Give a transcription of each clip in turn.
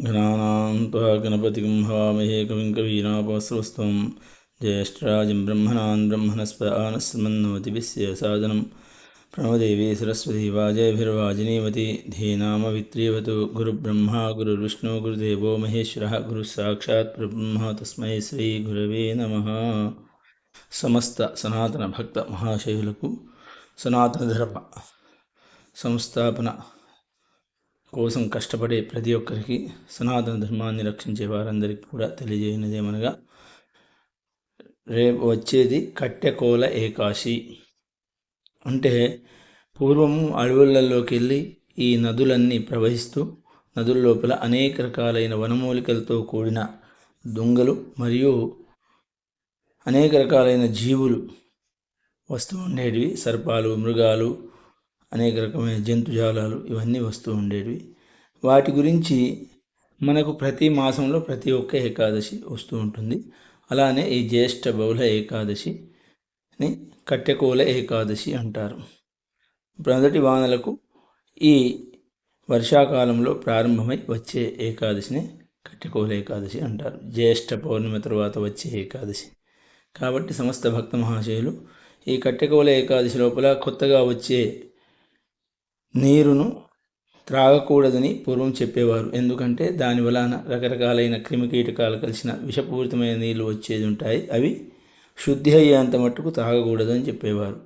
गणानां गणपतिं हवामहे कविं कवीनापस्रवस्त्वं ज्येष्ठराजं ब्रह्मणान् ब्रह्मणस्पदानस्मन्नोतिभिस्य साधनं प्रणवदेवी सरस्वती वाजयभिर्वाजिनीवती धीनामवित्रीवतु गुरुब्रह्मा गुरुर्विष्णु गुरुदेवो महेश्वरः गुरुसाक्षात् ब्रह्म तस्मै శ్రీగురవే నమ సమస్త సనాతన భక్త మహాశయులకు సనాతన ధర్మ సంస్థాపన కోసం కష్టపడే ప్రతి ఒక్కరికి సనాతన ధర్మాన్ని రక్షించే వారందరికీ కూడా తెలియజేయనిదేమనగా రేపు వచ్చేది కట్టెకోల ఏకాశి. అంటే పూర్వము అడవులలోకి వెళ్ళి ఈ నదులన్నీ ప్రవహిస్తూ నదుల లోపల అనేక రకాలైన వనమూలికలతో కూడిన దొంగలు మరియు అనేక రకాలైన జీవులు వస్తూ ఉండేటివి. సర్పాలు మృగాలు అనేక రకమైన జంతుజాలాలు ఇవన్నీ వస్తూ ఉండేవి. వాటి గురించి మనకు ప్రతి మాసంలో ప్రతి ఒక్క ఏకాదశి వస్తూ ఉంటుంది. అలానే ఈ జ్యేష్ఠ బహుళ ఏకాదశిని కట్టెకోల ఏకాదశి అంటారు. మొదటి వానలకు ఈ వర్షాకాలంలో ప్రారంభమై వచ్చే ఏకాదశిని కట్టెకోల ఏకాదశి అంటారు. జ్యేష్ఠ పౌర్ణమి తర్వాత వచ్చే ఏకాదశి. కాబట్టి సమస్త భక్త మహాశయులు ఈ కట్టెకోల ఏకాదశి లోపల కొత్తగా వచ్చే నీరును త్రాగకూడదని పూర్వం చెప్పేవారు. ఎందుకంటే దాని వలన రకరకాలైన క్రిమికీటకాలు కలిసిన విషపూరితమైన నీళ్ళు వచ్చేది ఉంటాయి. అవి శుద్ధి అయ్యేంత మట్టుకు తాగకూడదని చెప్పేవారు.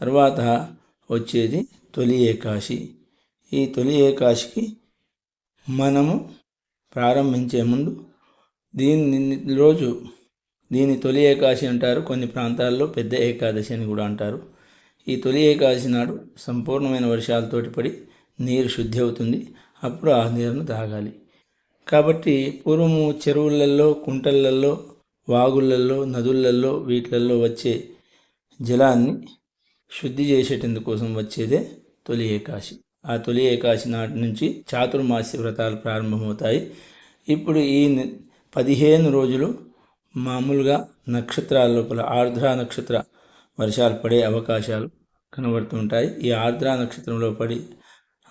తర్వాత వచ్చేది తొలి ఏకాశి. ఈ తొలి ఏకాశికి మనము ప్రారంభించే ముందు దీన్ని రోజు దీని తొలి ఏకాశి అంటారు. కొన్ని ప్రాంతాల్లో పెద్ద ఏకాదశి అని కూడా అంటారు. ఈ తొలి ఏకాదశి నాడు సంపూర్ణమైన వర్షాలతోటి పడి నీరు శుద్ధి అవుతుంది అప్పుడు ఆ నీరును తాగాలి. కాబట్టి పూర్వము చెరువులలో కుంటలలో వాగులల్లో నదులల్లో వీటిలలో వచ్చే జలాన్ని శుద్ధి చేసేటందుకోసం వచ్చేదే తొలి ఏకాశి. ఆ తొలి ఏకాశి నాటి నుంచి చాతుర్మాస్య వ్రతాలు ప్రారంభమవుతాయి. ఇప్పుడు ఈ పదిహేను రోజులు మామూలుగా నక్షత్రాల లోపల ఆర్ద్ర నక్షత్ర వర్షాలు పడే అవకాశాలు కనబడుతుంటాయి. ఈ ఆర్ద్ర నక్షత్రంలో పడి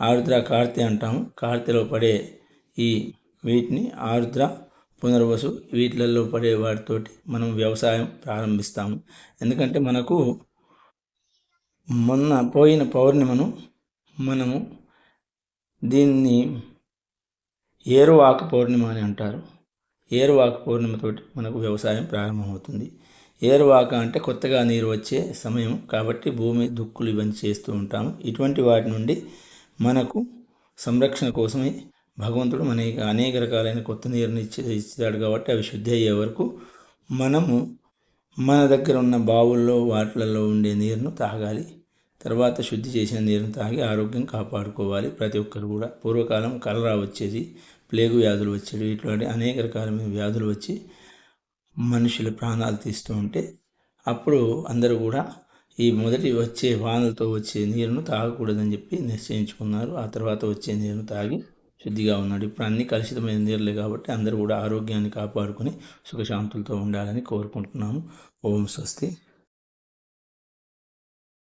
ఆర్ద్ర కార్తె అంటాము. కార్తెలో పడే ఈ వీటిని ఆర్ద్ర పునర్వసు వీటిలలో పడే వాటితోటి మనం వ్యవసాయం ప్రారంభిస్తాము. ఎందుకంటే మనకు మొన్న పోయిన పౌర్ణిమను మనము దీన్ని ఏరువాక పౌర్ణిమ అని అంటారు. ఏరువాక పౌర్ణిమతోటి మనకు వ్యవసాయం ప్రారంభమవుతుంది. ఏరువాక అంటే కొత్తగా నీరు వచ్చే సమయం కాబట్టి భూమి దుక్కులు ఇవన్నీ చేస్తూ ఉంటాము. ఇటువంటి వాటి నుండి మనకు సంరక్షణ కోసమే భగవంతుడు మనకి అనేక రకాలైన కొత్త నీరుని ఇచ్చే ఇస్తాడు కాబట్టి అవి శుద్ధి అయ్యే వరకు మనము మన దగ్గర ఉన్న బావుల్లో వాటిలలో ఉండే నీరును తాగాలి. తర్వాత శుద్ధి చేసిన నీరును తాగి ఆరోగ్యం కాపాడుకోవాలి. ప్రతి ఒక్కరు కూడా. పూర్వకాలం కలరా వచ్చేది ప్లేగు వ్యాధులు వచ్చేవి ఇట్లాంటి అనేక రకాలమైన వ్యాధులు వచ్చి మనుషుల ప్రాణాలు తీస్తూ ఉంటే అప్పుడు అందరూ కూడా ఈ మొదటి వచ్చే వానలతో వచ్చే నీరును తాగకూడదని చెప్పి నిశ్చయించుకున్నారు. ఆ తర్వాత వచ్చే నీరును తాగి శుద్ధిగా ఉన్నాడు. ఇప్పుడు అన్ని కలుషితమైన నీరులే కాబట్టి అందరూ కూడా ఆరోగ్యాన్ని కాపాడుకుని సుఖశాంతులతో ఉండాలని కోరుకుంటున్నాము. ఓం స్వస్తి.